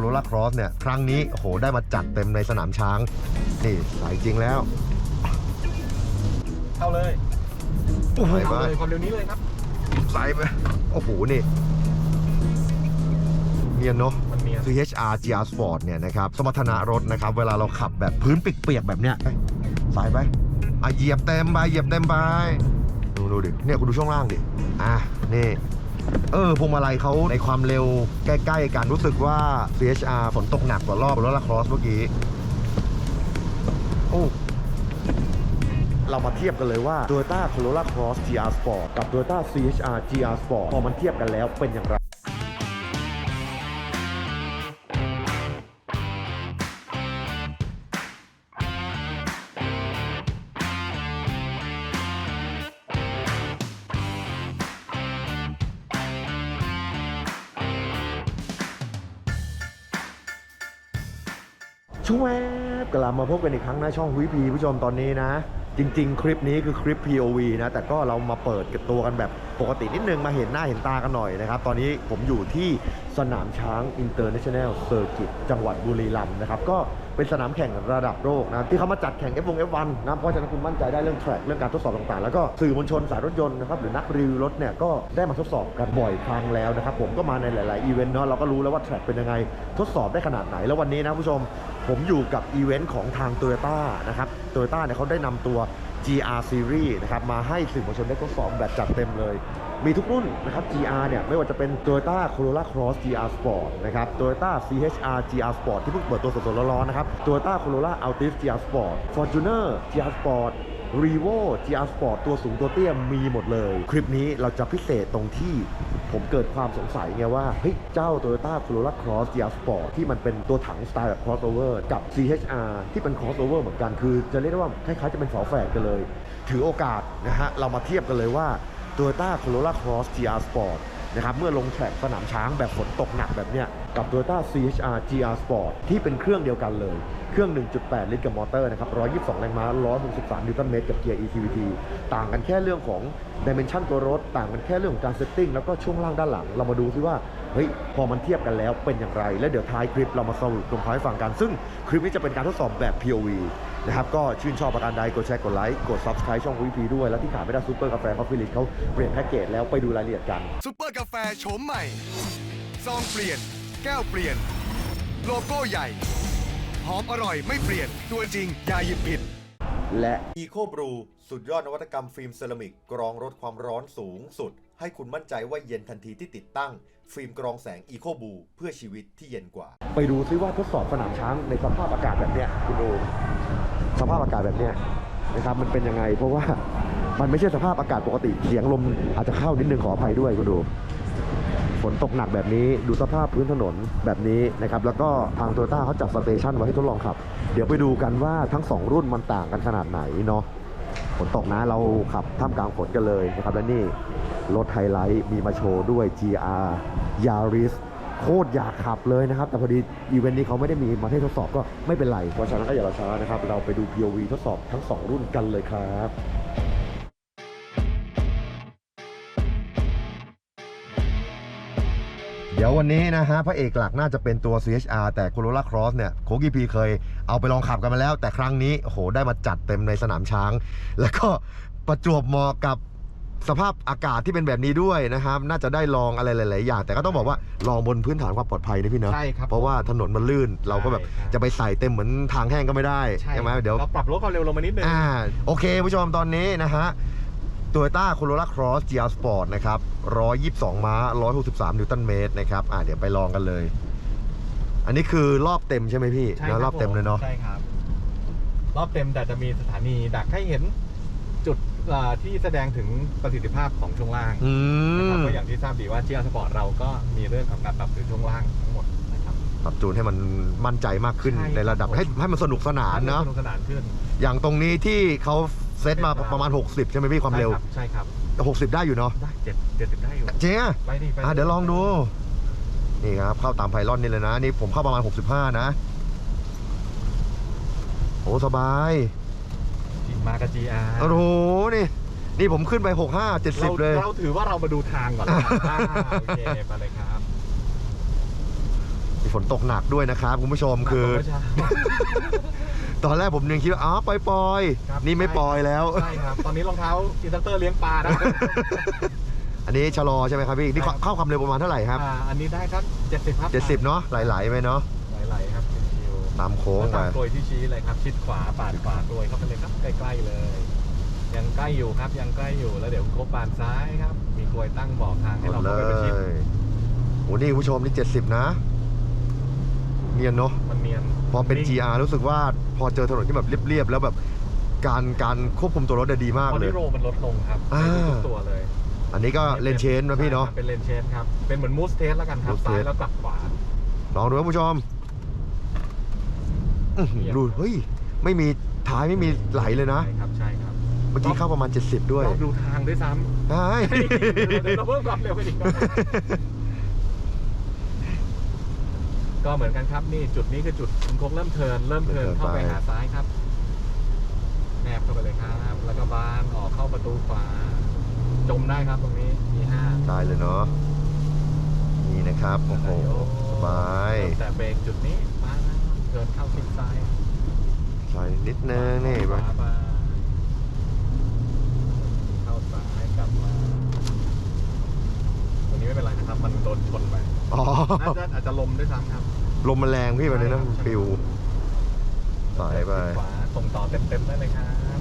Corolla Cross เนี่ย ครั้งนี้โอ้โหได้มาจัดเต็มในสนามช้าง นี่สายจริงแล้ว เข้าเลยไปไปเข้าเลยความเร็วนี้เลยครับ สายไปโอ้โห นี่เนียนเนาะ มันเนียน CHR GR Sport เนี่ยนะครับ สมรรถนะรถนะครับ เวลาเราขับแบบพื้นเปียกๆแบบเนี้ยเอ้ยสายไปอะเหยียบเต็มไปเหยียบเต็มไปดูดูดิ เนี่ยคุณดูช่วงล่างดิ อะ นี่ เออพวงมาลัยเขาในความเร็วใกล้ ๆ กันรู้สึกว่า CHR ฝนตกหนักกว่ารอบรถลาครอสเมื่อกี้โอ้เรามาเทียบกันเลยว่า Toyota Corolla Cross GR Sport กับ Toyota CHR GR Sport พอมันเทียบกันแล้วเป็นอย่างไร ช่วยกลับมาพบกันอีกครั้งนะช่องวิพีผู้ชมตอนนี้นะ จริง ๆ คลิปนี้คือคลิป POV นะ แต่ก็เรามาเปิดกับตัวกันแบบ ปกตินิดนึงมาเห็นหน้าเห็นตากันหน่อยนะครับ ตอนนี้ผมอยู่ที่สนามช้าง International Circuit จังหวัดบุรีรัมย์นะครับก็เป็นสนามแข่งระดับโลกนะที่เขามาจัดแข่ง F1 F1 นะเพราะฉะนั้นคุณมั่นใจได้เรื่องแทร็กเรื่องการทดสอบต่างๆ แล้วก็สื่อมวลชนสายรถยนต์นะครับหรือนักรีวิวรถเนี่ยก็ได้มาทดสอบกันบ่อยครั้งแล้วนะครับผมก็มาในหลาย ๆ อีเวนต์เนาะเราก็รู้แล้วว่าแทร็กเป็นยังไงทดสอบได้ขนาดไหนแล้ววันนี้นะผู้ชมผมอยู่กับอีเวนต์ของทาง t o y ยต้านะครับ t o y ยต้าเนี่ยเขาได้นำตัว GR Series นะครับมาให้สื่อมวลชนได้ทดสอบแบบจัดเต็มเลย มีทุกรุ่นนะครับ GR เนี่ยไม่ว่าจะเป็น Toyota Corolla Cross GR Sport นะครับ Toyota CHR GR Sport ที่เพิ่งเปิดตัวสดๆร้อนๆนะครับ Toyota Corolla Altis GR Sport Fortuner GR Sport r e v o GR Sport ตัวสูงตัวเตี้ยมีหมดเลย คลิปนี้เราจะพิเศษตรงที่ผมเกิดความสงสัยไงว่า เฮ้ย เจ้า Toyota Corolla Cross GR Sport ที่มันเป็นตัวถังสไตล์แบบ crossover กับ CHR ที่เป็น crossover เหมือนกัน คือจะเรียกได้ว่าคล้ายๆจะเป็นฝาแฝดกันเลย ถือโอกาสนะฮะ เรามาเทียบกันเลยว่า Toyota Corolla Cross GR Sport นะครับ เมื่อลงแทร็กสนามช้างแบบฝนตกหนักแบบเนี้ย กับ Toyota CHR GR Sport ที่เป็นเครื่องเดียวกันเลย เครื่อง 1.8 ลิตรกับมอเตอร์นะครับ 122 แรงม้า 163 นิวตันเมตรกับเกียร์ ECVT ต่างกันแค่เรื่องของ Dimension ตัวรถ ต่างกันแค่เรื่องของการเซตติ้งแล้วก็ช่วงล่างด้านหลัง เรามาดูซิว่า เฮ้ย พอมันเทียบกันแล้วเป็นอย่างไร และเดี๋ยวท้ายคลิปเรามาสรุปลงท้ายให้ฟังกัน ซึ่งคลิปนี้จะเป็นการทดสอบแบบ POV นะครับ ก็ชื่นชอบประการใด กดแชร์ กดไลค์ กด Subscribe ช่อง VP ด้วย และที่ขาดไม่ได้ซูเปอร์กาแฟคอฟฟี่ลิตเขาเปลี่ยนแพ็กเกจแล้วไปดูรายละเอียดกันซุปเปอร์กาแฟโฉมใหม่ซองเปลี่ยน แก้วเปลี่ยน โลโก้ใหญ่ หอมอร่อยไม่เปลี่ยน ตัวจริงอย่าหยิบผิด และ Eco Brew สุดยอดนวัตกรรมฟิล์มเซรามิก กรองลดความร้อนสูงสุด ให้คุณมั่นใจว่าเย็นทันทีที่ติดตั้ง ฟิล์มกรองแสง Eco Brew เพื่อชีวิตที่เย็นกว่า ไปดูซิว่าทดสอบสนามช้างในสภาพอากาศแบบเนี้ยคุณดูสภาพอากาศแบบเนี้ยนะครับมันเป็นยังไงเพราะว่ามันไม่ใช่สภาพอากาศปกติเสียงลมอาจจะเข้านิดนึงขออภัยด้วยคุณดู ฝนตกหนักแบบนี้ดูสภาพพื้นถนนแบบนี้นะครับแล้วก็ทางโตโยต้าเขาจัดสเตชันไว้ให้ทดลองขับ เดี๋ยวไปดูกันว่าทั้ง 2 รุ่นมันต่างกันขนาดไหนเนาะฝนตกนะเราขับท่ามกลางฝนกันเลยนะครับและนี่รถไฮไลท์มีมาโชว์ด้วย GR Yaris โคตรอยากขับเลยนะครับ แต่พอดีอีเวนต์นี้เขาไม่ได้มีมาให้ทดสอบก็ไม่เป็นไรเพราะฉะนั้นก็อย่ารอช้านะครับ เราไปดู POV ทดสอบทั้ง 2 รุ่นกันเลยครับ เดี๋ยววันนี้นะฮะพระเอกหลักน่าจะเป็นตัว CHR แต่ Corolla Cross เนี่ยโคกีพีเคยเอาไปลองขับกันมาแล้ว แต่ครั้งนี้โอ้โหได้มาจัดเต็มในสนามช้าง แล้วก็ประจวบเหมาะกับสภาพอากาศที่เป็นแบบนี้ด้วยนะครับ น่าจะได้ลองอะไรหลาย ๆ อย่าง แต่ก็ต้องบอกว่าลองบนพื้นฐานความปลอดภัยนะพี่เนาะใช่ครับเพราะว่าถนนมันลื่นเราก็แบบใช่ครับจะไปใส่เต็มเหมือนทางแห้งก็ไม่ได้ใช่ไหมเดี๋ยวเราปรับลดความเร็วลงมานิดนึงอ่าโอเคผู้ชมตอนนี้นะฮะ Toyota Corolla Cross GR Sport นะครับ 122 ม้า 163 นิวตันเมตรนะครับ อ่าเดี๋ยวไปลองกันเลย อันนี้คือรอบเต็มใช่ไหมพี่ใช่นะรอบเต็มเลยเนาะ ใช่ครับ รอบเต็มแต่จะมีสถานีดักให้เห็นจุดเอ่อที่แสดงถึงประสิทธิภาพของช่วงล่างอืนะครับมก็อย่างที่ทราบดีว่า GR Sport เราก็มีเรื่องของการปรับปรุงช่วงล่างทั้งหมดนะครับ ปรับจูนให้มันมั่นใจมากขึ้นใช่ในระดับครับ ให้ให้มันสนุกสนานเนาะสนุกสนานขึ้น อย่างตรงนี้ที่เขา เซตมาประมาณ 60 ใช่ไหมพี่ความเร็ว ใช่ครับ60 ได้อยู่เนาะใช่ครับได้เจ็ดเจ็ดสิบได้อยู่เจ๊อะไปดิไปอะเดี๋ยวลองดู นี่ครับ เข้าตามไพลอนนี่เลยนะ นี่ผมเข้าประมาณ 65 นะโอ้สบายมากับ GR โอ้โหนี่ นี่ผมขึ้นไป 65 70 เลย เราถือว่าเรามาดูทางก่อนนะครับอ่าโอเคไปเลยครับฝนตกหนักด้วยนะครับคุณผู้ชมคือ หนักกว่าเมื่เช้าตอนแรกผมยังคิดว่าอ๋อปล่อยครับๆนี่ไม่ปล่อยแล้ว ใช่ครับ ตอนนี้รองเท้าอินสตรัคเตอร์เลี้ยงปลานะอันนี้ชะลอใช่ไหมครับพี่นี่ใช่ครับเข้าความเร็วประมาณเท่าไหร่ครับอ่าอันนี้ได้ครับ70ครับ70เนาะไหลๆไปเนาะไหลๆครับชิวๆตามโค้งแล้วไปตามกลวยที่ชี้เลยครับ ชิดขวาปาดขวากลวยเข้าไปเลยครับใกล้ๆเลย ยังใกล้อยู่ครับยังใกล้อยู่แล้วเดี๋ยวครบปานซ้ายครับ มีกลวยตั้งบอกทางให้หมเราดเลเข้าไปประชิดยโอ้นี่คุณผู้ชมนี่ 70 นะ เนียนเนาะมันเนียนพอเป็นง GR รู้สึกว่าพอเจอถนนที่แบบเรียบๆแล้วแบบการการควบคุมตัวรถได้ดีมากพอเลที่ยโรมันลดลงครับอ่าในทุกๆตัวเลย อันนี้ก็เลนเชนนะพี่เนาะใช่ครับเป็นเลนเชนครับ เป็นเหมือนมูสเทสแล้วกันครับ Moose ซ้าย Test แล้วกลับขวา ลองดูครับคุณผู้ชมอื้อหือเยี่ยมดูเฮ้ย ไม่มีท้ายไม่มีไหลเลยนะ ใช่ครับ ใช่ครับเมื่อกี้เข้าประมาณ 70 ด้วยรอบดูทางด้วยซ้ใช่ำเดี๋ยวเราเพิ่มความเร็วไปอีกหน่อย ก็เหมือนกันครับนี่จุดนี้คือจุดคุณโคกเริ่มเทิร์นเริ่มเทิร์นเข้าไปหาซ้ายครับแนบเข้าไปเลยครับ แล้วก็บานออกเข้าประตูขวา จมได้ครับตรงนี้มีห้าได้เลยเนาะนี่นะครับโอ้โหสบายเริ่มแต่เบรกจุดนี้มานะเทิร์นเข้าชิดซ้ายใส่นิดนึงนี่ขไป วามาเข้าซ้ายกลับมาตรงนี้ไม่เป็นไรนะครับมันโดนชนไปอ๋อ น่าจะอาจจะลมด้วยซ้ำครับลมมันแรงพี่วันนี้นะมันปิวสายไป ขวาส่งต่อเต็มๆได้เลยครับ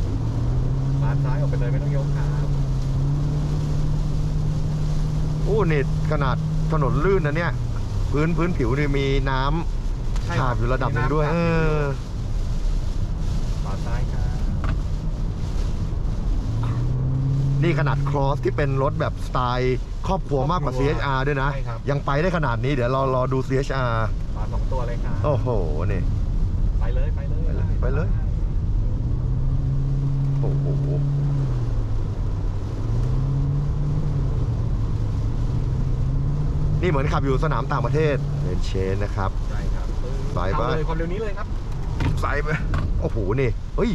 มาซ้ายออกไปเลยไม่ต้องยกครับอู้นี่ขนาดถนนลื่นนะเนี่ย พื้นพื้นผิวนี่มีน้ำใช่ฉาบอยู่ระดับหนึ่งด้วยมีเอน้ำขับอขวาซ้ายครับนี่ขนาดครอสที่เป็นรถแบบสไตล์ ครอบครัวมากกว่า CHR ด้วยนะ ใช่ครับ ยังไปได้ขนาดนี้เดี๋ยวเรารอดู CHR ขวาสองตัวเลยครับโอ้โหนี่ ไปเลยไปเลยไปเลยไปเลย โอ้โหนี่เหมือนขับอยู่สนามต่างประเทศเลนเชนนะครับ ใช่ครับไปไปเข้าเลยความเร็วนี้เลยครับ ใส่ไปโอ้โหนี่เฮ้ย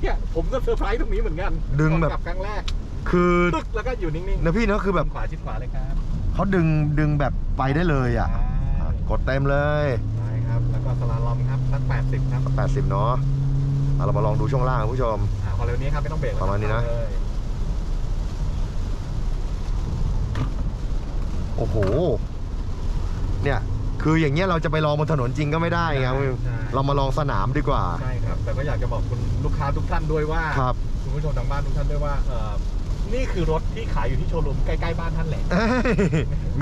เนี่ยผมก็เซอร์ไพรส์ตรงนี้เหมือนกันดึงแบบก่อนกลับครั้งแรก คือตึกแล้วก็อยู่นิ่งๆนะพี่เนาะคือแบบขวาชิดขวาเลยครับเขาดึงดึงแบบไปได้เลยอะใช่อะกดเต็มเลยใช่ครับแล้วก็สลาลอมครับสักแปดสิบครับ80เนาะอะเรามาลองดูช่วงล่างคุณผู้ชมอ่าความเร็วนี้ครับไม่ต้องเบรกประมาณนี้นะเลยโอ้โห เนี่ยคืออย่างเงี้ยเราจะไปลองบนถนนจริงก็ไม่ได้ไงใช่ใช่เรามาลองสนามดีกว่าใช่ครับแต่ก็อยากจะบอกคุณลูกค้าทุกท่านด้วยว่าครับคุณผู้ชมทางบ้านทุกท่านด้วยว่าเอ่อ นี่คือรถที่ขายอยู่ที่โชว์รูมใกล้ๆบ้านท่านแหละเอ้ย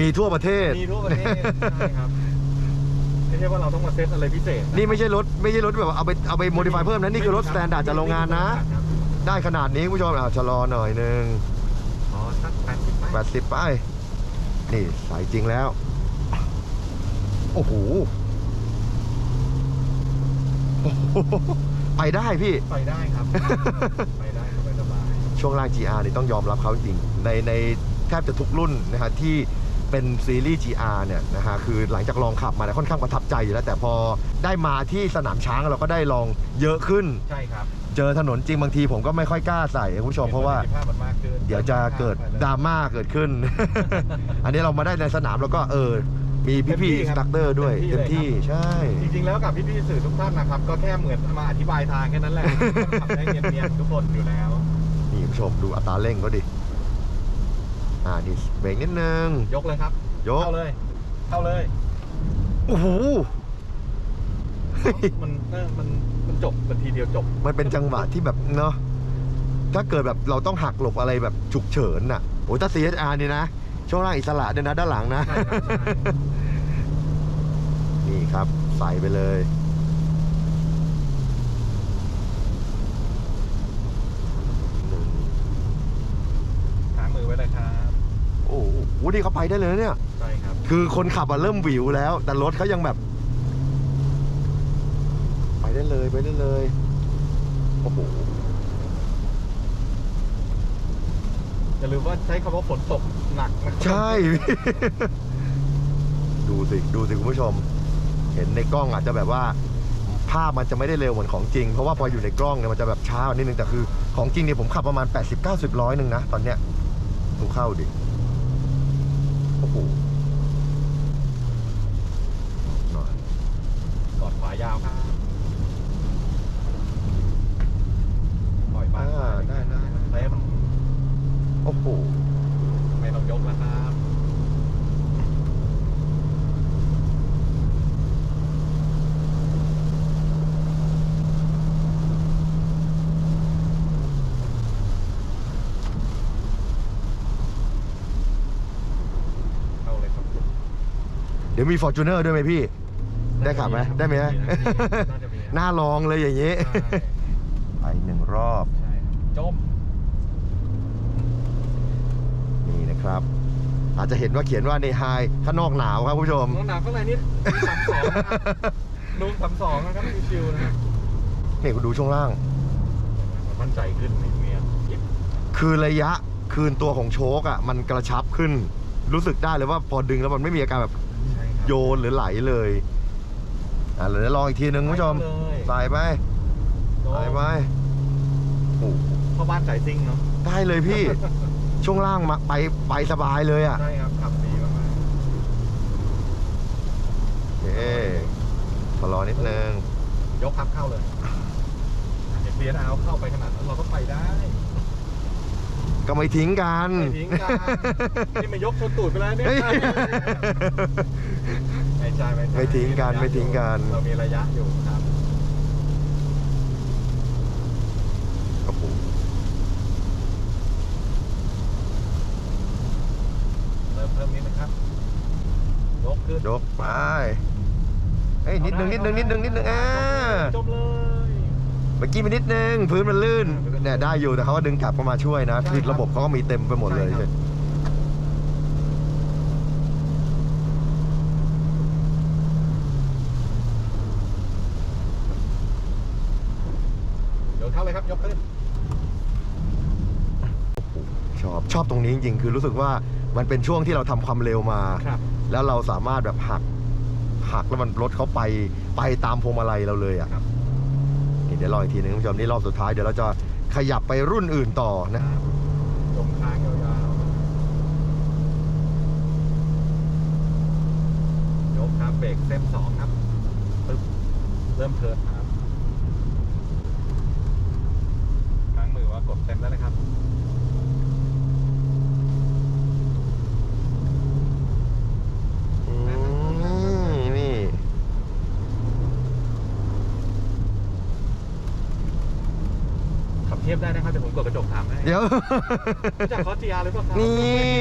มีทั่วประเทศมีทั่วประเทศใช่ครับไม่ใช่ว่าเราต้องมาเซตอะไรพิเศษะนี่ไม่ใช่รถไม่ใช่รถแบบว่าเอาไปเอาไปโมดิฟายเพิ่มนะนี่คือรถสแตนดาร์ดจากโรงงานนะครับได้ขนาดนี้คุณผู้ชมอะชะลอหน่อยนึงอ๋อสักแปดสิบไป80ไปนี่ใส่จริงแล้วโอ้โหโอ้โหไปได้พี่ ไปได้ครับ ไปได้สบาย ช่วงล่าง GR นี่ต้องยอมรับเขาจริงในในแทบจะทุกรุ่นนะฮะที่เป็นซีรีส์ GR เนี่ยนะฮะคือหลังจากลองขับมาเนี่ยค่อนข้างประทับใจอยู่แล้ว แต่พอได้มาที่สนามช้างเราก็ได้ลองเยอะขึ้นๆใช่ครับ เจอถนนจริงบางทีผมก็ไม่ค่อยกล้าใส่คุณผู้ชมเพราะว่าปสิทธิภพมันมากขึ้นเดี๋ยวจะเกิดดราม่าเกิดขึ้น อันนี้เรามาได้ในสนามแล้วก็เออ มีพี่ๆสตัคเตอร์ด้วยเต็มที่ใช่ จริงๆแล้วกับพี่ๆสื่อทุกท่านนะครับ ก็แค่เหมือนมาอธิบายทางแค่นั้นแหละขับได้เนียนๆทุกคนอยู่แล้วนี่คุณ ผู้ชมดูอัตราเร่งก็ดิ อ่านี่เบรกนิดนึง ยกเลยครับ ยก เข้าเลย เข้าเลย โอ้โห มันเออมันมันจบมันทีเดียวจบ มันเป็นจังหวะที่แบบเนาะ ถ้าเกิดแบบเราต้องหักหลบอะไรแบบฉุกเฉินน่ะ โอ้ยถ้า CHR นี่นะ ช่วงล่างอิสระด้วยนะ ด้านหลังนะใช่ครับใช่นี่ครับ ใส่ไปเลยหนึ่ง ค้างมือไว้เลยครับ โอ้โหนี่เขาไปได้เลยนะเนี่ย ใช่ครับ คือคนขับอะเริ่มวิวแล้ว แต่รถเขายังแบบ ไปได้เลยไปได้เลยโอ้โหอย่าลืมว่าใช้คำว่าฝนตกหนักนะครับใช่ ดูสิ ดูสิคุณผู้ชม เห็นในกล้องอาจจะแบบว่า ภาพมันจะไม่ได้เร็วเหมือนของจริง เพราะว่าพออยู่ในกล้องเนี่ยมันจะแบบช้านิดนึงแต่คือ ของจริงเนี่ยผมขับประมาณ 80 90ร้อยหนึ่งนะตอนเนี้ยดูเข้าดิ โอ้โหหน่อยกอดขวายาวครับปล่อยปาอ่ได้ได้ได้ เต็มโอ้โห มีฟอร์จูเนอร์ด้วยไหมพี่ ได้ขับไหมได้ไหมน่าจะมีนะน่าลองเลยอย่างนี้ใช่ไปหนึ่งรอบ ใช่ครับจมนี่นะครับ อาจจะเห็นว่าเขียนว่าในไฮข้างนอกหนาวครับคุณผู้ชม น้องหนาวข้างในนิดสามสองนะครับดูสามสองนะครับชิวๆนะครับนี่คุณดูช่วงล่าง มั่นใจขึ้นในเมียยิบคือระยะคืนตัวของโชคอะ มันกระชับขึ้น รู้สึกได้เลยว่าพอดึงแล้วมันไม่มีอาการแบบใช่ครับ โยนหรือไหลเลยอะเดี๋ยวลองอีกทีหนึ่งคุณผู้ชมไปเลยใส่ไปโดนใส่ไปโอ้โหพ่อบ้านสายซิ่งเนาะได้เลยพี่ ช่วงล่างมาไปไปสบายเลยอะใช่ครับขับดีมากโอเคขอรอนิดนึงๆยกพับเข้าเลยเห็นเบียร์เอาเข้าไปขนาดนั้นเราก็ไปได้ ก็ไม่ทิ้งกันไม่ทิ้งกันนี่มายกชนตูดไปแล้วเนี่ย เฮ้ยไม่ใช่ไม่ใช่ไม่ทิ้งกันไม่ทิ้งกัน เรามีระยะอยู่ครับโอ้โหเริ่มเพิ่มนิดนะครับยกขึ้นยกไปเฮ้ยนิดนึงนิดนึงนิดนึงนิดนึงอ่าจมเลยเมื่อกี้มีนิดนึงพื้นมันลื่นพื้นมันลื่นเนี่ยได้อยู่แต่เขาก็ดึงกลับเข้ามาช่วยนะใช่คือครับระบบเขาก็มีเต็มไปหมดเลยใช่ครับ เดี๋ยวเข้าเลยครับ ยกขึ้น ชอบชอบตรง นี้จริงๆ คือรู้สึกว่ามันเป็นช่วงที่เราทำความเร็วมาครับแล้วเราสามารถแบบหักหักแล้วมันรถเขาไปไปตามพวงมาลัยเราเลยอะครับนี่เดี๋ยวรออีกทีนึงคุณผู้ชมนี่รอบสุดท้ายเดี๋ยวเราจะขยับไปรุ่นอื่นต่อนะจมค้างยาวๆยกครับเบรกเส้นสองครับปึ๊บเริ่มเทิร์นครับค้างมือว่ากดเต็มแล้วนะครับ อืมนี่ ขับเทียบได้นะครับเดี๋ยวผมกดกระจกถามให้เดี๋ยว รู้จักคอสจีอาร์หรือเปล่าครับนี่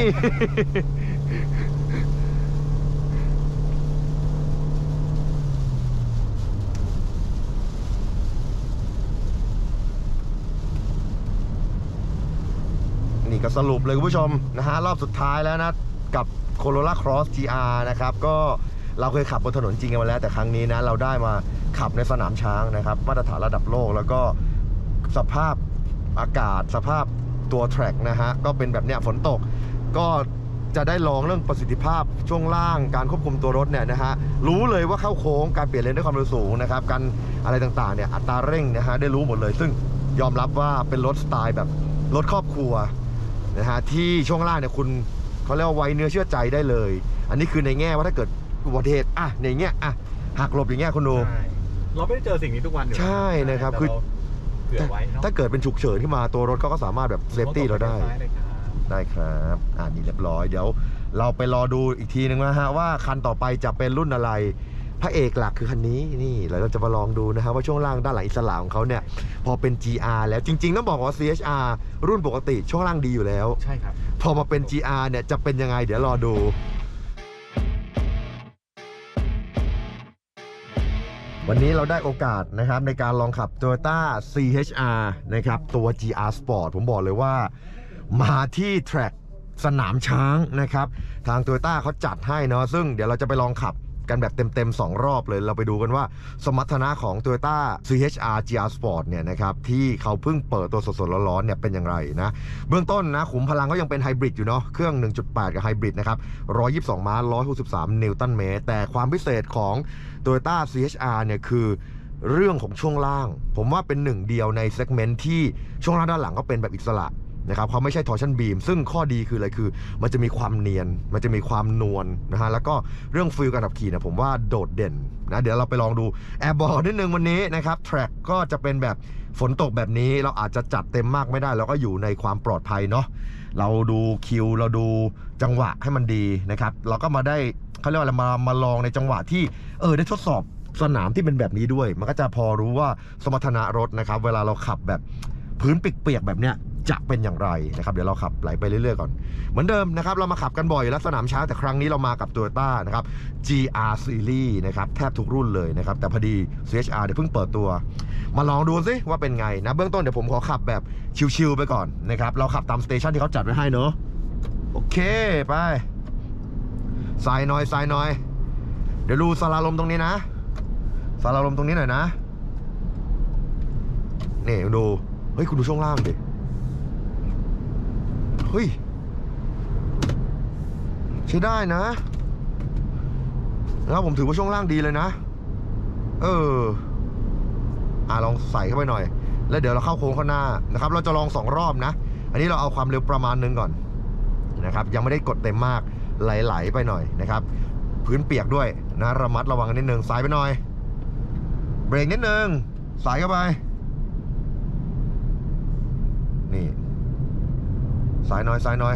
นี่ก็สรุปเลยคุณผู้ชมนะฮะรอบสุดท้ายแล้วนะ กับ Corolla Cross GR นะครับ ก็เราเคยขับบนถนนจริงกันมาแล้วแต่ครั้งนี้นะ เราได้มาขับในสนามช้างนะครับ มาตรฐานระดับโลกแล้วก็สภาพ อากาศสภาพตัวแทร็กนะฮะ ก็เป็นแบบเนี้ยฝนตกก็จะได้ลองเรื่องประสิทธิภาพช่วงล่างการควบคุมตัวรถเนี่ยนะฮะรู้เลยว่าเข้าโค้งการเปลี่ยนเลนด้วยความเร็วสูงนะครับการอะไรต่างๆเนี่ยอัตราเร่งนะฮะได้รู้หมดเลย ซึ่งยอมรับว่าเป็นรถสไตล์แบบรถครอบครัวนะฮะที่ช่วงล่างเนี่ยคุณเขาเรียกว่าไว้เนื้อเชื่อใจได้เลย อันนี้คือในแง่ว่าถ้าเกิดอุบัติเหตุอะในแง่อะหักหลบอย่างเงี้ยคุณดูใช่เราไม่ได้เจอสิ่งนี้ทุกวันอยู่ใช่นะครับแต่คือ เผื่อไว้เนาะถ้าเกิดเป็นฉุกเฉินขึ้นมาตัวรถก็สามารถแบบเซฟตี้เราได้ซ้ายเลยครับได้ครับอ่านี่เรียบร้อย เดี๋ยวเราไปรอดูอีกทีนึงนะฮะว่าคันต่อไปจะเป็นรุ่นอะไร พระเอกหลักคือคันนี้นี่แล้วเราจะมาลองดูนะฮะว่าช่วงล่างด้านหลังอิสระของเขาเนี่ย พอเป็น GR แล้วจริง ๆ ต้องบอกว่า CHR รุ่นปกติช่วงล่างดีอยู่แล้ว ใช่ครับ พอมาเป็น GR เนี่ยจะเป็นยังไงเดี๋ยวรอดู วันนี้เราได้โอกาสนะครับในการลองขับ Toyota CHR นะครับตัว GR Sport ผมบอกเลยว่ามาที่แทร็กสนามช้างนะครับ ทาง Toyota เขาจัดให้เนาะซึ่งเดี๋ยวเราจะไปลองขับ กันแบบเต็มๆ 2 รอบเลย เราไปดูกันว่าสมรรถนะของ Toyota CHR GR Sport เนี่ยนะครับที่เขาเพิ่งเปิดตัวสดๆ ร้อนๆเนี่ยเป็นอย่างไรนะ เบื้องต้นนะขุมพลังก็ยังเป็นไฮบริดอยู่เนาะเครื่อง 1.8 กับไฮบริดนะครับ 122 ม้า 163 นิวตันเมตร แต่ความพิเศษของ Toyota CHR เนี่ยคือเรื่องของช่วงล่าง ผมว่าเป็นหนึ่งเดียวในเซกเมนต์ที่ช่วงล่างด้านหลังก็เป็นแบบอิสระ นะครับเขาไม่ใช่ทอร์ชันบีมซึ่งข้อดีคืออะไรคือ มันจะมีความเนียน มันจะมีความนวลนะฮะแล้วก็เรื่องฟิลการขับขี่นี่ยผมว่าโดดเด่นนะเดี๋ยวเราไปลองดูแอบบอกนิดนึงวันนี้นะครับแทร็กก็จะเป็นแบบฝนตกแบบนี้เราอาจจะจัดเต็มมากไม่ได้ เราก็อยู่ในความปลอดภัยเนาะเราดูคิวเราดูจังหวะให้มันดีนะครับ เราก็มาได้เขาเรียกว่าอะไรมามาลองในจังหวะที่เออได้ทดสอบสนามที่เป็นแบบนี้ด้วย มันก็จะพอรู้ว่าสมรรถนะรถนะครับ เวลาเราขับแบบพื้นเปียกๆแบบเนี้ย จะเป็นอย่างไรนะครับเดี๋ยวเราขับไหลไปเรื่อยๆก่อน เหมือนเดิมนะครับเรามาขับกันบ่อยแล้วสนามช้างแต่ครั้งนี้เรามากับ Toyota นะครับ GR Series นะครับแทบทุกรุ่นเลยนะครับแต่พอดี CHR เดี๋ยวเพิ่งเปิดตัว มาลองดูซิว่าเป็นไงนะเบื้องต้นเดี๋ยวผมขอขับแบบชิวๆไปก่อนนะครับเราขับตามสเตชันที่เขาจัดไว้ให้เนอะโอเคไปสายหน่อยสายหน่อย เดี๋ยวดูสลาลมตรงนี้นะสลาลมตรงนี้หน่อยนะนี่ดู เฮ้ย คุณดูช่วงล่างดิ เฮ้ยใช้ได้นะแล้วผมถือว่าช่วงล่างดีเลยนะ เออ อ่าลองใส่เข้าไปหน่อย แล้วเดี๋ยวเราเข้าโค้งข้างหน้านะครับ เราจะลองสองรอบนะ อันนี้เราเอาความเร็วประมาณหนึงก่อนนะครับ ยังไม่ได้กดเต็มมาก ไหลๆไปหน่อยนะครับ พื้นเปียกด้วยนะระมัดระวังนิดนึงสายไปหน่อย เบรกนิดนึงสายเข้าไป นี่ สายหน่อยสายหน่อย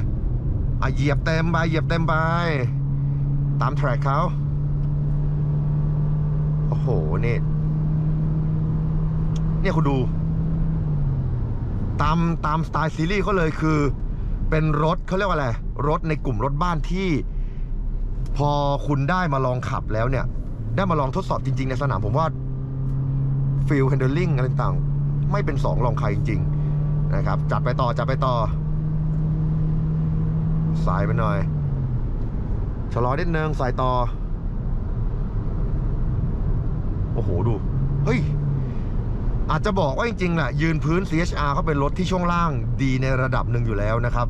อะเหยียบเต็มไปเหยียบเต็มไป ตามแทร็กเขาโอ้โหนี่เนี่ยคุณดู ตามตามสไตล์ซีรีส์เขาเลยคือ เป็นรถเขาเรียกว่าอะไร รถในกลุ่มรถบ้านที่ พอคุณได้มาลองขับแล้วเนี่ย ได้มาลองทดสอบจริง ๆ ในสนามผมว่าฟิล l ฮนเด l ลิงอะไรต่าง ไม่เป็นสองรองใครจริง ๆ นะครับ จัดไปต่อ จัดไปต่อ สายไปหน่อย ชะลอนิดนึงสายต่อ โอ้โหดู เฮ้ย อาจจะบอกว่าจริงๆแหละยืนพื้น CHR เขาเป็นรถที่ช่วงล่างดีในระดับหนึ่งอยู่แล้วนะครับ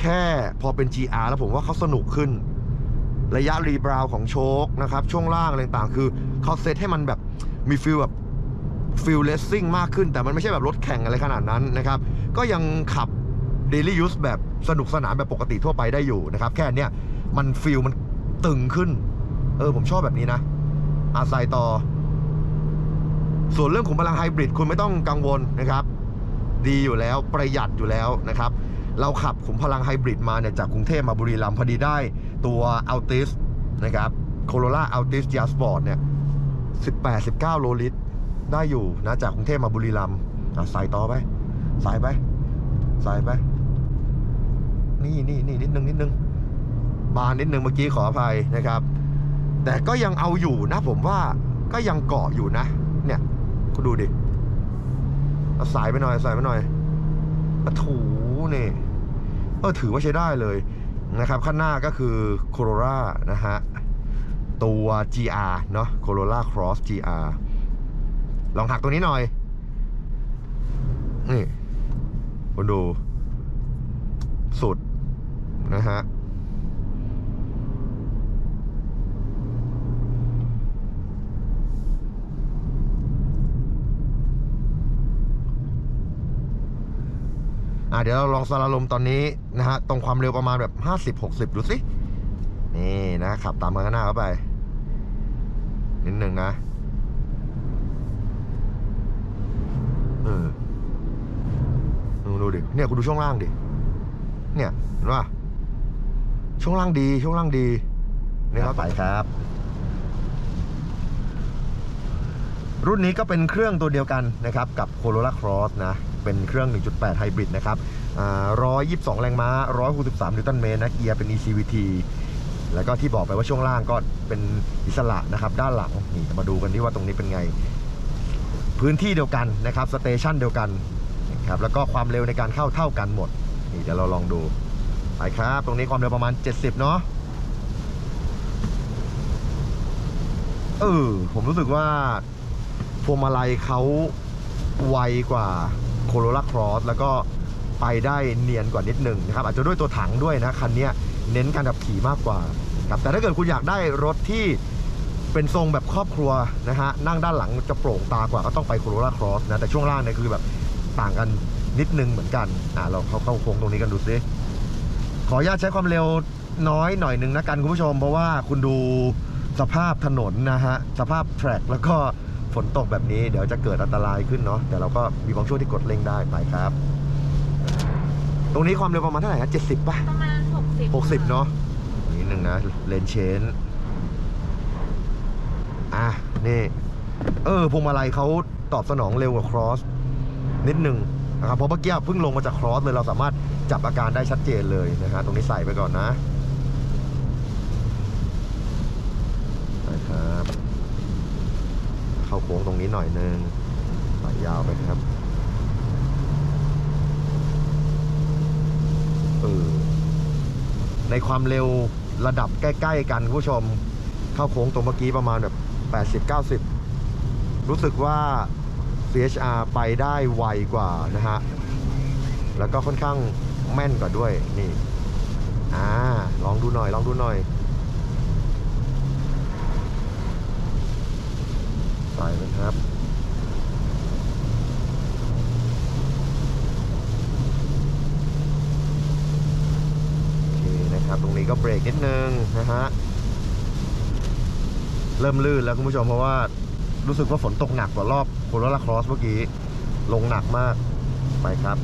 แค่พอเป็น GR แล้วผมว่าเขาสนุกขึ้น ระยะรีบราวของโชคนะครับ ช่วงล่างอะไรต่างๆ คือเขาเซตให้มันแบบมีฟิลแบบฟิลเลสซิ่งมากขึ้นแต่มันไม่ใช่แบบรถแข่งอะไรขนาดนั้นนะครับ ก็ยังขับ daily use แบบสนุกสนานแบบปกติทั่วไปได้อยู่นะครับ แค่เนี้ยมันฟิลมันตึงขึ้น เออ ผมชอบแบบนี้นะ อาใส่ต่อ ส่วนเรื่องขุมพลังไฮบริดคุณไม่ต้องกังวลนะครับ ดีอยู่แล้วประหยัดอยู่แล้วนะครับ เราขับขุมพลังไฮบริดมาเนี่ยจากกรุงเทพมาบุรีรัมย์พอดีได้ตัว Altis นะครับ Corolla Altis g r Sport เนี่ย18 19 โลลิตร ได้อยู่นะจากกรุงเทพมาบุรีรัมย์ใส่ต่อไปใส่ไปใส่ไป นี่นี่นี่นิดนึงนิดนึงบานนิดนึงเมื่อกี้ขออภัยนะครับ แต่ก็ยังเอาอยู่นะ ผมว่าก็ยังเกาะอยู่นะ เนี่ยคุณดูดิเอาสายไปหน่อยสายไปหน่อยอะถูนี่เออถือว่าใช้ได้เลยนะครับ ข้างหน้าก็คือ Corolla นะฮะตัว GR เนาะ Corolla Cross GR ลองหักตัวนี้หน่อย นี่คุณดู สุด ฮะเดี๋ยวเราลองสลาลมตอนนี้นะฮะ ตรงความเร็วประมาณแบบ 50-60 ดูสิ นี่นะขับตามมาข้างหน้าเข้าไป นิดหนึ่งนะเออดูดูดิเนี่ยคุณดูช่วงล่างดิ เนี่ย เห็นป่ะ ช่วงล่างดีช่วงล่างดีนี่ครับไปครับ รุ่นนี้ก็เป็นเครื่องตัวเดียวกันนะครับ กับ Corolla Cross นะ เป็นเครื่อง 1.8 ไฮบริดนะครับอ่า122 แรงม้า 163 นิวตันเมตรนะ เกียร์เป็น ECVT แล้วก็ที่บอกไปว่าช่วงล่างก็เป็นอิสระนะครับ ด้านหลังนี่มาดูกันที่ว่าตรงนี้เป็นไง พื้นที่เดียวกันนะครับ สเตชันเดียวกันนะครับ แล้วก็ความเร็วในการเข้าเท่ากันหมด นี่เดี๋ยวเราลองดู ไปครับ ตรงนี้ความเร็วประมาณ 70 เนาะเออผมรู้สึกว่าพวงมาลัยเขาไวกว่า Corolla Cross แล้วก็ไปได้เนียนกว่านิดหนึ่งนะครับ อาจจะด้วยตัวถังด้วยนะ คันนี้เน้นการขับขี่มากกว่าครับแต่ถ้าเกิดคุณอยากได้รถที่เป็นทรงแบบครอบครัวนะฮะ นั่งด้านหลังจะโปร่งตากว่าก็ต้องไป Corolla Cross นะ แต่ช่วงล่างเนี่ยคือแบบต่างกันนิดนึงเหมือนกันอ่าเราเข้าเข้าโค้งตรงนี้กันดูซิ ขออนุญาตใช้ความเร็วน้อยหน่อยหนึ่งนะกันคุณผู้ชม เพราะว่าคุณดูสภาพถนนนะฮะ สภาพแทร็กแล้วก็ฝนตกแบบนี้เดี๋ยวจะเกิดอันตรายขึ้นเนาะแต่เราก็มีบางช่วงที่กดเร่งได้ไปครับ ตรงนี้ความเร็วประมาณเท่าไหร่ฮะเจ็ดสิบป่ะประมาณหกสิบหกสิบเนาะนิดหนึ่งนะเลนเชนอะนี่ เออพวงมาลัยเขาตอบสนองเร็วกว่าครอสนิดหนึ่งนะครับเพราะเมื่อกี้เพิ่งลงมาจากครอสเลยเราสามารถ จับอาการได้ชัดเจนเลยนะฮะตรงนี้ใส่ไปก่อนนะไปครับ เข้าโค้งตรงนี้หน่อยนึงไปยาวไปครับเออในความเร็วระดับใกล้ ๆ กันคุณผู้ชม เข้าโค้งตรงเมื่อกี้ประมาณแบบ 80-90 รู้สึกว่า CHR ไปได้ไวกว่านะฮะ แล้วก็ค่อนข้าง แม่นกว่าด้วยนี่อ่าลองดูหน่อยลองดูหน่อยใส่เลยครับโอเคนะครับ ตรงนี้ก็เบรกนิดนึงนะฮะเริ่มลื่นแล้วคุณผู้ชมเพราะว่ารู้สึกว่าฝนตกหนักกว่ารอบโคโรล่าครอสเมื่อกี้ ลงหนักมากไปครับ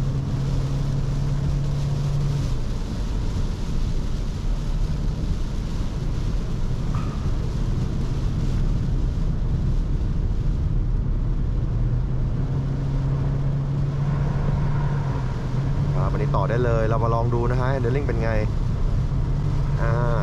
ครับอันนี้ต่อได้ เลย เรามาลองดูนะฮะเดลลิงเป็นไง อ่า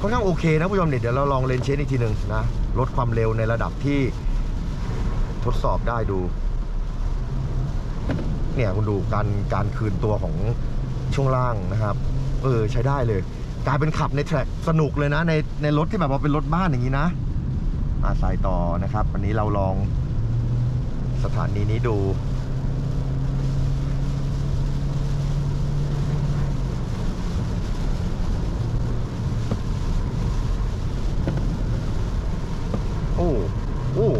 ค่อนข้างโอเคนะผู้ชมเดี๋ยวเราลองเลนเชนอีกทีหนึ่งนะ ลดความเร็วในระดับที่ทดสอบได้ดู เนี่ยคุณดูการการคืนตัวของช่วงล่างนะครับ เออใช้ได้เลย กลายเป็นขับในแทร็กสนุกเลยนะ ในในรถที่แบบว่าเป็นรถบ้านอย่างนี้นะอาสายต่อนะครับ วันนี้เราลอง สถานีนี้ดูโอ้โอ้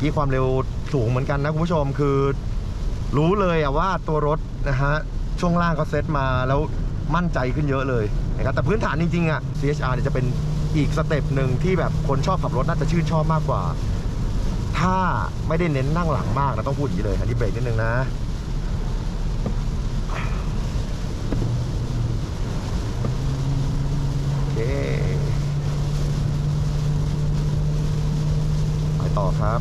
กี้ความเร็วสูงเหมือนกันนะคุณผู้ชมคือ รู้เลยอะว่าตัวรถนะฮะ ช่วงล่างเขาเซตมาแล้วมั่นใจขึ้นเยอะเลยนะครับแต่พื้นฐานจริงๆอะ CHR เนี่ยจะเป็น อีกสเต็ปหนึ่งที่แบบคนชอบขับรถน่าจะชื่นชอบมากกว่า ถ้าไม่ได้เน้นนั่งหลังมากนะต้องพูดอย่างนี้เลยอันนี้เบรกนิดนึงนะโอเคไปต่อครับ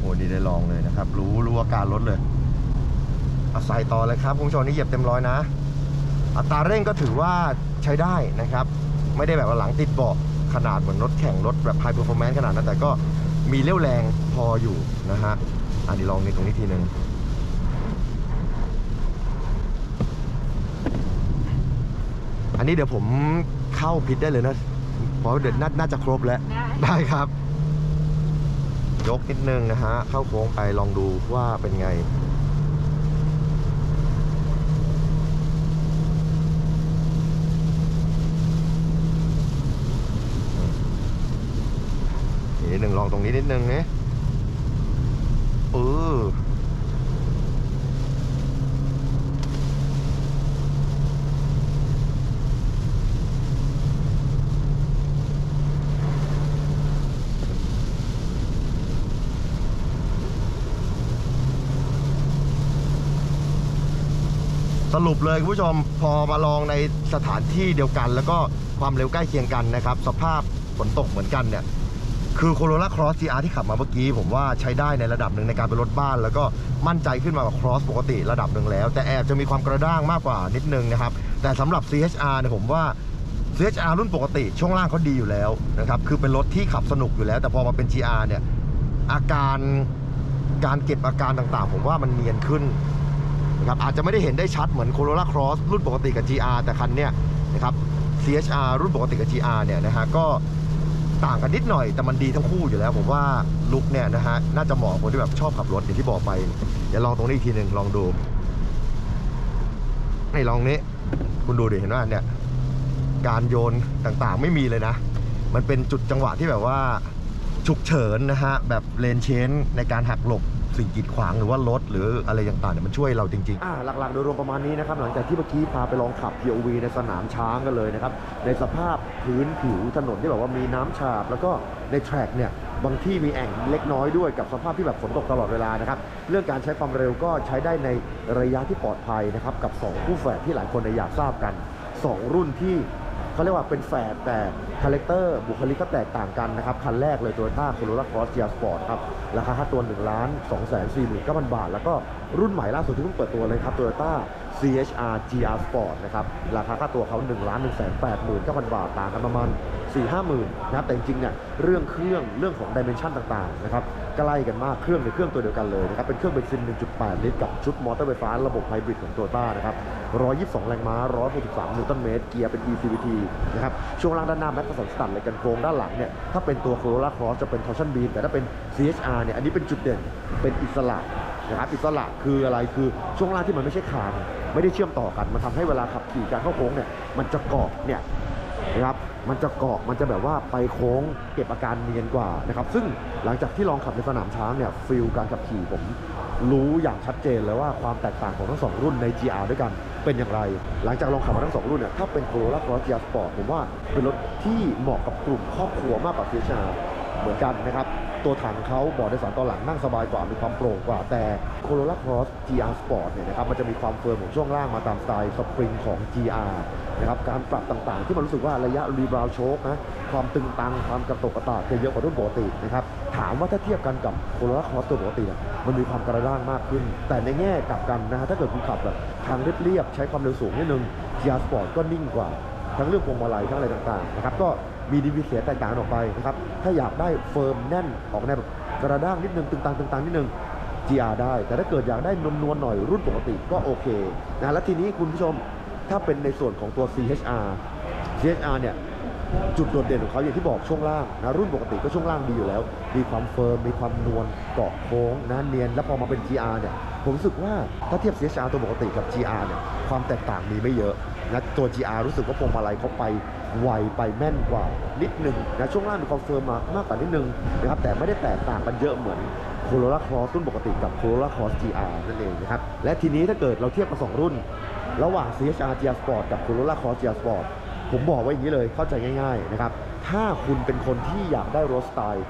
โอ้นี่ได้ลองเลยนะครับ รู้รู้ อาการรถเลยเอาใส่ต่อเลยครับคุณผู้ชมนี่เหยียบเต็มร้อยนะ อัตราเร่งก็ถือว่าใช้ได้นะครับ ไม่ได้แบบว่าหลังติดเบาะขนาดเหมือนรถแข่งรถแบบไฮเปอร์ฟอร์แมนซ์ขนาดนั้นแต่ก็มีเรี่ยวแรงพออยู่นะฮะอันนี้ลองนี่ตรงนี้ทีหนึ่งอันนี้เดี๋ยวผมเข้าพิดได้เลยนะเพราะเดี๋ยวนาน่าจะครบแล้วได้ได้ครับ ยกนิดนึงนะฮะ เข้าโค้งไปลองดูว่าเป็นไงอีกนิดหนึ่งลองตรงนี้นิดนึงนี่เออสรุ ปเลยคุณผู้ชมพอมาลองในสถานที่เดียวกัน แล้วก็ความเร็วใกล้เคียงกันนะครับ สภาพฝนตกเหมือนกันเนี่ยคือ Corolla Cross GR ที่ขับมาเมื่อกี้ ผมว่าใช้ได้ในระดับหนึ่งในการเป็นรถบ้าน แล้วก็มั่นใจขึ้นมากว่า Cross ปกติระดับหนึ่งแล้ว แต่แอบจะมีความกระด้างมากกว่านิดนึงนะครับ แต่สำหรับ CHR เนี่ยผมว่า CHR รุ่นปกติช่วงล่างเขาดีอยู่แล้วนะครับคือเป็นรถที่ขับสนุกอยู่แล้ว แต่พอมาเป็น GR เนี่ยอาการการเก็บอาการต่างๆ ผมว่ามันเนียนขึ้น นะครับอาจจะไม่ได้เห็นได้ชัดเหมือน Corolla Cross รุ่นปกติกับ GR แต่คันเนี้ยนะครับ CHR รุ่นปกติกับ GR เนี่ยนะฮะก็ต่างกันนิดหน่อยแต่มันดีทั้งคู่อยู่แล้ว ผมว่าลุคเนี่ยนะฮะน่าจะเหมาะคนที่แบบชอบขับรถอย่างที่บอกไปเดี๋ยวลองตรงนี้อีกทีหนึ่งลองดูให้ลองนี้ คุณดูดิเห็นว่าเนี่ยการโยนต่างๆไม่มีเลยนะ มันเป็นจุดจังหวะที่แบบว่าฉุกเฉินนะฮะแบบเลนเชนในการหักหลบ สิ่งกีดขวางหรือว่ารถหรืออะไรต่างๆเนี่ยมันช่วยเราจริง ๆ อ่าหลักๆ โดยรวมประมาณนี้นะครับ หลังจากที่เมื่อกี้พาไปลองขับ POV ในสนามช้างกันเลยนะครับ ในสภาพพื้นผิวถนนที่แบบว่ามีน้ำฉาบ แล้วก็ในแทร็กเนี่ย บางที่มีแอ่งเล็กน้อยด้วยกับสภาพที่แบบฝนตกตลอดเวลานะครับ เรื่องการใช้ความเร็วก็ใช้ได้ในระยะที่ปลอดภัยนะครับ กับ 2 คู่แฝดที่หลายคนเนี่ยอยากทราบกัน 2 รุ่นที่ เขาเรียกว่าเป็นแฝดแต่คาแรคเตอร์บุคลิกก็แตกต่างกันนะครับ คันแรกเลยโตโยต้าคุโรร์คอร์สเซียสปอร์ตครับ ราคาค่าตัว1ล้าน2 4 9 0 0 0บาท แล้วก็รุ่นใหม่ล่าสุดที่เพิ่งเปิดตัวเลยครับโตโยต้า CHR GR Sport นะครับ ราคาค่าตัวเขา1ล้าน1 8 9 0 0 0 บาท ต่างกันประมาณ 4 5 0 0 0 0นะครับ แต่จริงๆ เนี่ย เรื่องเครื่อง เรื่องของดิเมนชันต่างๆ นะครับ ใกล้กันมาก เครื่องในเครื่องตัวเดียวกันเลยนะครับ เป็นเครื่องเบนซิน 1.8 ลิตร กับชุดมอเตอร์ไฟฟ้าระบบไฮบริดของ Toyota นะครับ 122 แรงม้า 163 นิวตันเมตร เกียร์เป็น ECVT นะครับ ช่วงล่างด้านหน้าแม็กซ์สันสตัดเลยกันโครงด้านหลังเนี่ย ถ้าเป็นตัว Corolla Cross จะเป็น torsion beam แต่ถ้าเป็น CHR เนี่ย อันนี้เป็นจุดเด่น เป็นอิสระ นะครับอิสระคืออะไรคือช่วงล่างที่มันไม่ใช่คานไม่ได้เชื่อมต่อกันมันทำให้เวลาขับขี่การเข้าโค้งเนี่ยมันจะเกาะเนี่ยนะครับมันจะเกาะมันจะแบบว่าไปโค้งเก็บอาการเนียนกว่านะครับซึ่งหลังจากที่ลองขับในสนามช้างเนี่ยฟิลการขับขี่ผมรู้อย่างชัดเจนเลยว่าความแตกต่างของทั้งสองรุ่นใน GR ด้วยกันเป็นอย่างไร หลังจากลองขับมาทั้งสองรุ่นเนี่ยถ้าเป็น Corolla Cross GR Sport ผมว่าเป็นรถที่เหมาะกับกลุ่มครอบครัวมากกว่า CHR เหมือนกันนะครับ ตัวถังเขาเบาะโดยสารตอนหลังนั่งสบายกว่า มีความโปร่งกว่า แต่ Corolla Cross GR Sport เนี่ยนะครับ มันจะมีความเฟิร์มของช่วงล่างมาตามสไตล์สปริงของ GR นะครับ การปรับต่างๆ ที่มันรู้สึกว่าระยะรีบราวโชคนะ ความตึงตัง ความกระตกกระตากจะเยอะกว่ารุ่นปกตินะครับ ถามว่าถ้าเทียบกันกับ Corolla Cross ตัวปกติอะมันมีความกระด้างมากขึ้น แต่ในแง่กลับกันนะฮะ ถ้าเกิดคุณขับแบบทางเรียบๆ ใช้ความเร็วสูงนิดนึง GR Sport ก็นิ่งกว่า ทั้งเรื่องพวงมาลัยทั้งอะไรต่างๆ นะครับ ก็ มีดีวิเสียแตกต่างออกไปนะครับถ้าอยากได้เฟิร์มแน่นออกแนวแบบกระด้างนิดนึงตึงตังตึงตังนิดนึง GR ได้ แต่ถ้าเกิดอยากได้นวลๆหน่อยรุ่นปกติก็โอเคนะแล้วทีนี้คุณผู้ชมถ้าเป็นในส่วนของตัว CHR CHR เนี่ยจุดโดดเด่นของเขาอย่างที่บอกช่วงล่างนะรุ่นปกติก็ช่วงล่างดีอยู่แล้ว มีความเฟิร์มมีความนวลเกาะโค้งนะเนียนแล้วพอมาเป็น GR เนี่ยผมรู้สึกว่าถ้าเทียบ CHR ตัวปกติกับ GR เนี่ยความแตกต่างมีไม่เยอะ นะตัว GR รู้สึกว่าพวงมาลัยเขาไปไวไปแม่นกว่านิดนึงนะช่วงล่างมีความเฟิร์มมามากกว่านิดนึงนะครับแต่ไม่ได้แตกต่างกันเยอะเหมือน Corolla Cross รุ่นปกติกับ Corolla Cross GR นั่นเองนะครับและทีนี้ถ้าเกิดเราเทียบมาสองรุ่น ระหว่าง CHR GR Sport กับ Corolla Cross GR Sport ผมบอกไว้อย่างนี้เลยเข้าใจง่าย ๆ นะครับ ถ้าคุณเป็นคนที่อยากได้รถสไตล์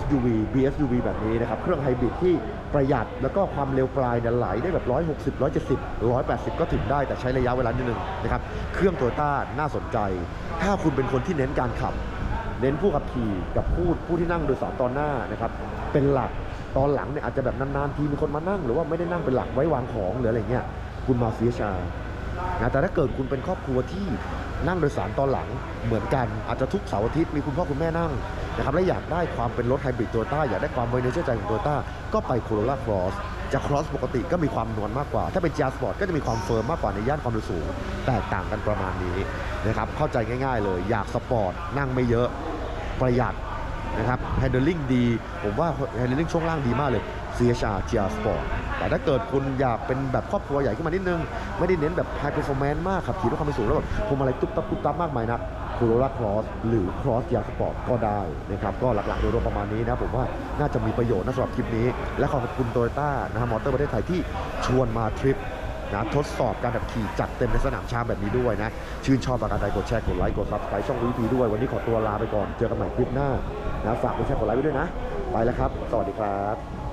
SUV BSUV แบบนี้นะครับ เครื่องไฮบริดที่ประหยัดแล้วก็ความเร็วปลายเนี่ยไหลได้แบบ 160 170 180 ก็ถึงได้แต่ใช้ระยะเวลานิดนึงนะครับ เครื่องโตโยต้าน่าสนใจ ถ้าคุณเป็นคนที่เน้นการขับ เน้นผู้ขับขี่กับผู้ผู้ที่นั่งโดยสารตอนหน้านะครับ เป็นหลักตอนหลังเนี่ยอาจจะแบบนานๆทีมีคนมานั่งหรือว่าไม่ได้นั่งเป็นหลักไว้วางของหรืออะไรเงี้ยคุณมา CHR นะแต่ถ้าเกิดคุณเป็นครอบครัวที่นั่งโดยสารตอนหลังเหมือนกัน อาจจะทุกเสาร์อาทิตย์มีคุณพ่อคุณแม่นั่งนะครับและอยากได้ความเป็นรถไฮบริดโตโยต้าอยากได้ความไวเนื้อเชื่อใจของโตโยต้าก็ไป Corolla Cross จะ Cross ปกติก็มีความนวลมากกว่า ถ้าเป็น GR Sport ก็จะมีความเฟิร์มมากกว่าในย่านความเร็วสูง แตกต่างกันประมาณนี้นะครับเข้าใจง่ายๆ เลยอยากสปอร์ตนั่งไม่เยอะประหยัดนะครับ handling ดี ผมว่า handling ช่วงล่างดีมากเลย CHR GR Sport แต่ถ้าเกิดคุณอยากเป็นแบบครอบครัวใหญ่ขึ้นมานิดนึง ไม่ได้เน้นแบบ high performance มากขับขี่ด้วยความเร็วสูงแล้วแบบพวงมาลัยตุ๊บตับตุ๊บตับมากมายนัก Corolla Cross หรือ Cross GR Sport ก็ได้นะครับก็หลักๆโดยรวมประมาณนี้นะผมว่าน่าจะมีประโยชน์นะสำหรับคลิปนี้ และขอบคุณโตโยต้านะฮะมอเตอร์ประเทศไทยที่ชวนมาทริปนะทดสอบการขับขี่จัดเต็มในสนามช้างแบบนี้ด้วยนะ ชื่นชอบประการใดกดแชร์กดไลค์กดซับสไครต์ช่องวีพีด้วย วันนี้ขอตัวลาไปก่อน เจอกันใหม่คลิปหน้านะฝากกดแชร์กดไลค์ไว้ด้วยนะ ไปแล้วครับ สวัสดีครับ